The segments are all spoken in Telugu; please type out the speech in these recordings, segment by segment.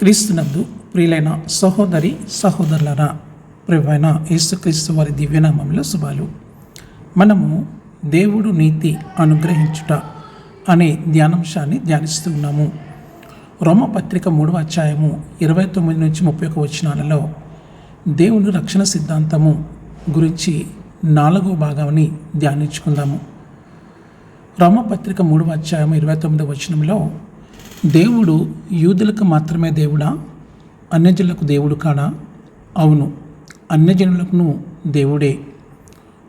క్రీస్తునందు ప్రియులైన సహోదరి సహోదరులరా ప్రియమైన యేసుక్రీస్తు వారి దివ్యనామంలో శుభాలు. మనము దేవుడు నీతి అనుగ్రహించుట అనే ధ్యానాంశాన్ని ధ్యానిస్తూ ఉన్నాము. రోమపత్రిక మూడవ అధ్యాయము ఇరవై తొమ్మిది నుంచి ముప్పై ఒక వచనాలలో దేవుని రక్షణ సిద్ధాంతము గురించి నాలుగో భాగాన్ని ధ్యానించుకుందాము. రోమపత్రిక మూడవ అధ్యాయం ఇరవై తొమ్మిదవ వచనంలో దేవుడు యూదులకు మాత్రమే దేవుడా? అన్యజనులకు దేవుడు కాడా? అవును అన్యజనులకును దేవుడే.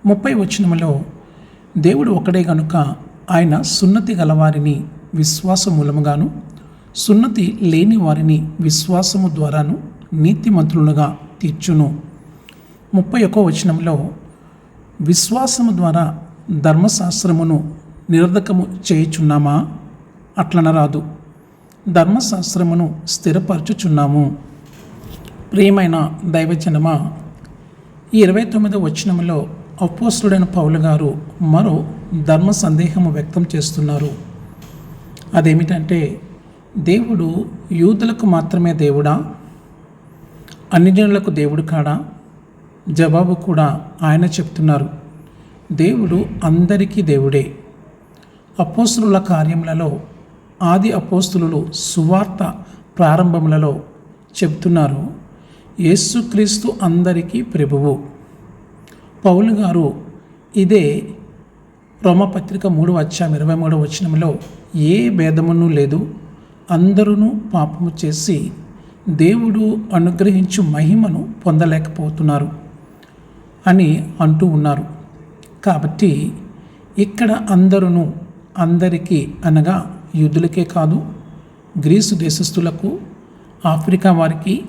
ముప్పై వచనములో దేవుడు ఒకడే గనుక ఆయన సున్నతి గలవారిని విశ్వాస మూలముగాను సున్నతి లేని వారిని విశ్వాసము ద్వారాను నీతిమంతులుగా తీర్చును. ముప్పై ఒక్కో వచనంలో విశ్వాసము ద్వారా ధర్మశాస్త్రమును నిరర్ధకము చేయుచున్నామా? అట్లనరాదు. ధర్మశాస్త్రమును స్థిరపరచుచున్నాము. ప్రియమైన దైవజనమా ఈ ఇరవై తొమ్మిదో వచనంలో అపోస్తుడైన పౌలు గారు మరో ధర్మ సందేహము వ్యక్తం చేస్తున్నారు. అదేమిటంటే దేవుడు యూదులకు మాత్రమే దేవుడా? అన్ని జనులకు దేవుడు కాడా? జవాబు కూడా ఆయన చెప్తున్నారు. దేవుడు అందరికీ దేవుడే. అపోస్తుల కార్యములలో ఆది అపోస్తులు సువార్త ప్రారంభములలో చెప్తున్నారు యేసుక్రీస్తు అందరికీ ప్రభువు. పౌలు గారు ఇదే రోమపత్రిక మూడు వచ్చాం ఇరవై మూడవ వచనంలో ఏ భేదమును లేదు. అందరూ పాపము చేసి దేవుడు అనుగ్రహించు మహిమను పొందలేకపోతున్నారు అని అంటూ ఉన్నారు. కాబట్టి ఇక్కడ అందరూ అందరికీ అనగా యూదులకే కాదు గ్రీసు దేశస్థులకు ఆఫ్రికా వారికి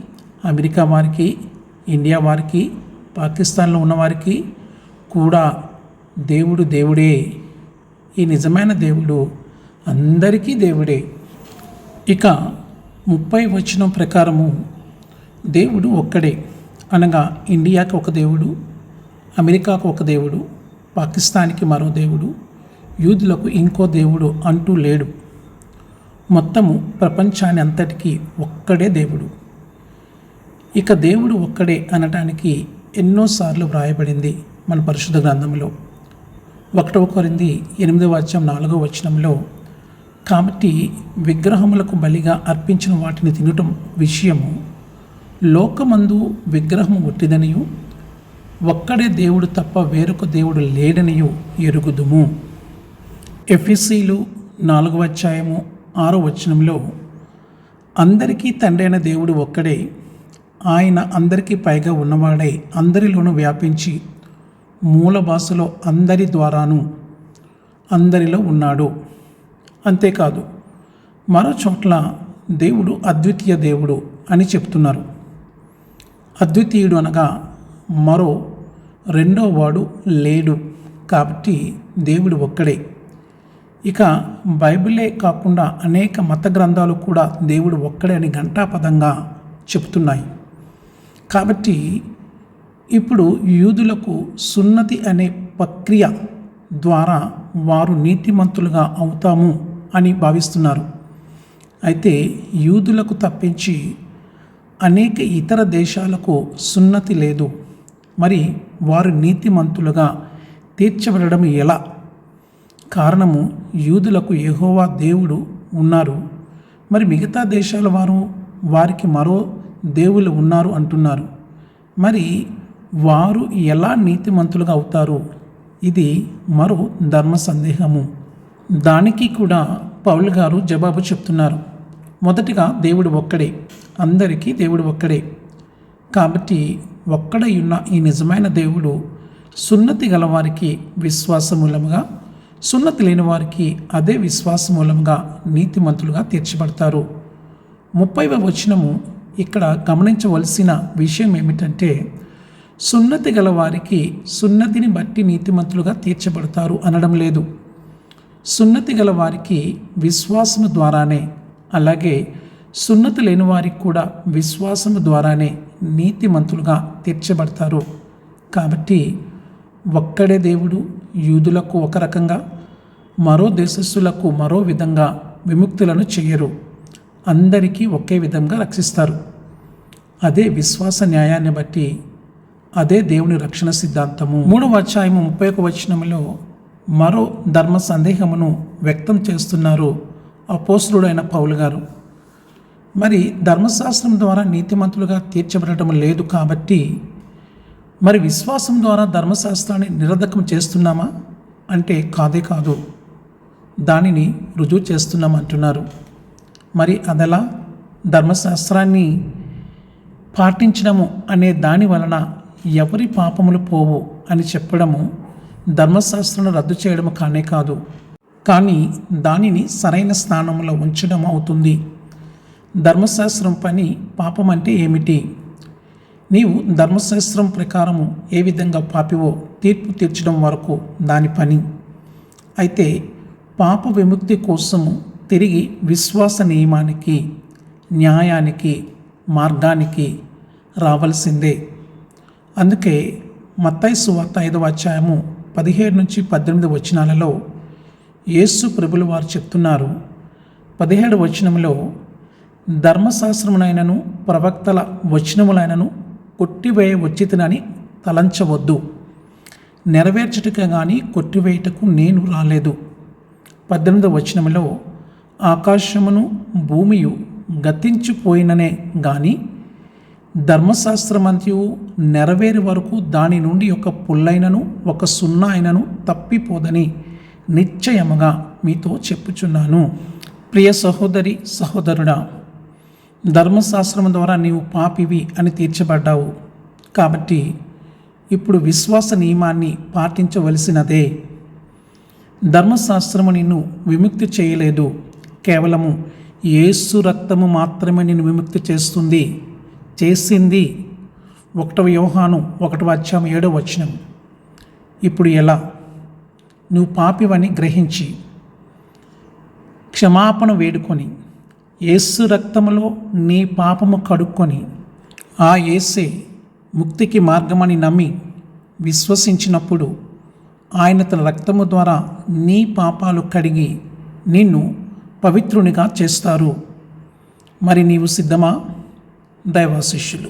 అమెరికా వారికి ఇండియా వారికి పాకిస్తాన్లో ఉన్నవారికి కూడా దేవుడు దేవుడే. ఈ నిజమైన దేవుడు అందరికీ దేవుడే. ఇక ముప్పై వచనం ప్రకారము దేవుడు ఒక్కడే అనగా ఇండియాకి ఒక దేవుడు అమెరికాకు ఒక దేవుడు పాకిస్తాన్కి మరో దేవుడు యూదులకు ఇంకో దేవుడు అంటూ లేడు. మొత్తము ప్రపంచాన్ని అంతటికీ ఒక్కడే దేవుడు. ఇక దేవుడు ఒక్కడే అనటానికి ఎన్నోసార్లు వ్రాయబడింది మన పరిశుద్ధ గ్రంథంలో. ఒకటవ కొరింది ఎనిమిదవ వచ్చం నాలుగవ వచనంలో కాబట్టి విగ్రహములకు బలిగా అర్పించిన వాటిని తినటం విషయము లోకమందు విగ్రహము ఒట్టిదనియు ఒక్కడే దేవుడు తప్ప వేరొక దేవుడు లేడనియు ఎరుగుదుము. ఎఫ్ఎస్సీలు నాలుగవ అధ్యాయము ఆరో వచనంలో అందరికీ తండ్రైన దేవుడు ఒక్కడే. ఆయన అందరికీ పైగా ఉన్నవాడై. అందరిలోనూ వ్యాపించి మూల భాషలో అందరి ద్వారాను అందరిలో ఉన్నాడు. అంతేకాదు మరో చోట్ల దేవుడు అద్వితీయ దేవుడు అని చెప్తున్నారు. అద్వితీయుడు అనగా మరో రెండో వాడు లేడు. కాబట్టి దేవుడు ఒక్కడే. ఇక బైబిలే కాకుండా అనేక మత గ్రంథాలు కూడా దేవుడు ఒక్కడే అని ఘంటాపదంగా చెప్తున్నాయి. కాబట్టి ఇప్పుడు యూదులకు సున్నతి అనే ప్రక్రియ ద్వారా వారు నీతిమంతులుగా అవుతాము అని భావిస్తున్నారు. అయితే యూదులకు తప్పించి అనేక ఇతర దేశాలకు సున్నతి లేదు. మరి వారు నీతిమంతులుగా తీర్చబడడం ఎలా? కారణము యూదులకు ఎహోవా దేవుడు ఉన్నారు. మరి మిగతా దేశాల వారు వారికి మరో దేవుళ్ళు ఉన్నారు అంటున్నారు. మరి వారు ఎలా నీతిమంతులుగా అవుతారు? ఇది మరో ధర్మ సందేహము. దానికి కూడా పౌల్ గారు జవాబు చెప్తున్నారు. మొదటిగా దేవుడు ఒక్కడే. అందరికీ దేవుడు ఒక్కడే. కాబట్టి ఒక్కడై ఉన్న ఈ నిజమైన దేవుడు సున్నతి గలవారికి విశ్వాసమూలముగా సున్నతి లేని వారికి అదే విశ్వాసమూలముగా నీతిమంతులుగా తీర్చబడతారు. ముప్పైవ వచనము ఇక్కడ గమనించవలసిన విషయం ఏమిటంటే సున్నతి గల వారికి సున్నతిని బట్టి నీతిమంతులుగా తీర్చబడతారు అనడం లేదు. సున్నతి గల వారికి విశ్వాసము ద్వారానే అలాగే సున్నతి లేని వారికి కూడా విశ్వాసము ద్వారానే నీతిమంతులుగా తీర్చబడతారు. కాబట్టి ఒక్కడే దేవుడు యూదులకు ఒక రకంగా మరో దేశస్థులకు మరో విధంగా విముక్తులను చేయరు. అందరికీ ఒకే విధంగా రక్షిస్తారు. అదే విశ్వాస న్యాయాన్ని బట్టి అదే దేవుని రక్షణ సిద్ధాంతము. మూడవ అధ్యాయము ముప్పై ఒక వచనంలో మరో ధర్మ సందేహమును వ్యక్తం చేస్తున్నారు అపోసురుడైన పౌలు గారు. మరి ధర్మశాస్త్రం ద్వారా నీతిమంతులుగా తీర్చబడటం లేదు కాబట్టి మరి విశ్వాసం ద్వారా ధర్మశాస్త్రాన్ని నిరర్ధకం చేస్తున్నామా? అంటే కాదే కాదు. దానిని రుజువు చేస్తున్నాం అంటున్నారు. మరి అదెలా? ధర్మశాస్త్రాన్ని పాటించడము అనే దాని వలన ఎవరి పాపములు పోవు అని చెప్పడము ధర్మశాస్త్రం రద్దు చేయడము కానే కాదు. కానీ దానిని సరైన స్థానంలో ఉంచడం అవుతుంది. ధర్మశాస్త్రం పని పాపం అంటే ఏమిటి? నీవు ధర్మశాస్త్రం ప్రకారము ఏ విధంగా పాపివో తీర్పు తీర్చడం వరకు దాని పని. అయితే పాప విముక్తి కోసము తిరిగి విశ్వాస నియమానికి న్యాయానికి మార్గానికి రావలసిందే. అందుకే మత్తైసు సువార్త ఐదవ అధ్యాయము పదిహేడు నుంచి పద్దెనిమిది వచనాలలో యేసు ప్రభులు వారు చెప్తున్నారు. పదిహేడు వచనంలో ధర్మశాస్త్రమునైనను ప్రవక్తల వచనములైనను కొట్టివేయ వచ్చితనని తలంచవద్దు. నెరవేర్చుటకు కానీ కొట్టివేయటకు నేను రాలేదు. పద్దెనిమిదవ వచనంలో ఆకాశమును భూమియు గతించిపోయిననే గాని ధర్మశాస్త్రమంత్యు నెరవేరు వరకు దాని నుండి ఒక పుల్లైనను ఒక సున్నా అయినను తప్పిపోదని నిశ్చయముగా మీతో చెప్పుచున్నాను. ప్రియ సహోదరి సహోదరుడా ధర్మశాస్త్రం ద్వారా నీవు పాపివి అని తీర్చబడ్డావు. కాబట్టి ఇప్పుడు విశ్వాస నియమాన్ని పాటించవలసినదే. ధర్మశాస్త్రము నిన్ను విముక్తి చేయలేదు. కేవలము యేసు రక్తము మాత్రమే నిన్ను విముక్తి చేస్తుంది. చేసింది ఒకటవ యోహాను ఒకటవ అధ్యాయం ఏడవ వచనం. ఇప్పుడు ఎలా? నువ్వు పాపివని గ్రహించి క్షమాపణ వేడుకొని యేసు రక్తములో నీ పాపము కడుక్కొని ఆ యేసే ముక్తికి మార్గమని నమ్మి విశ్వసించినప్పుడు ఆయన తన రక్తము ద్వారా నీ పాపాలు కడిగి నిన్ను పవిత్రునిగా చేస్తారు. మరి నీవు సిద్ధమా? దైవాశిష్యులు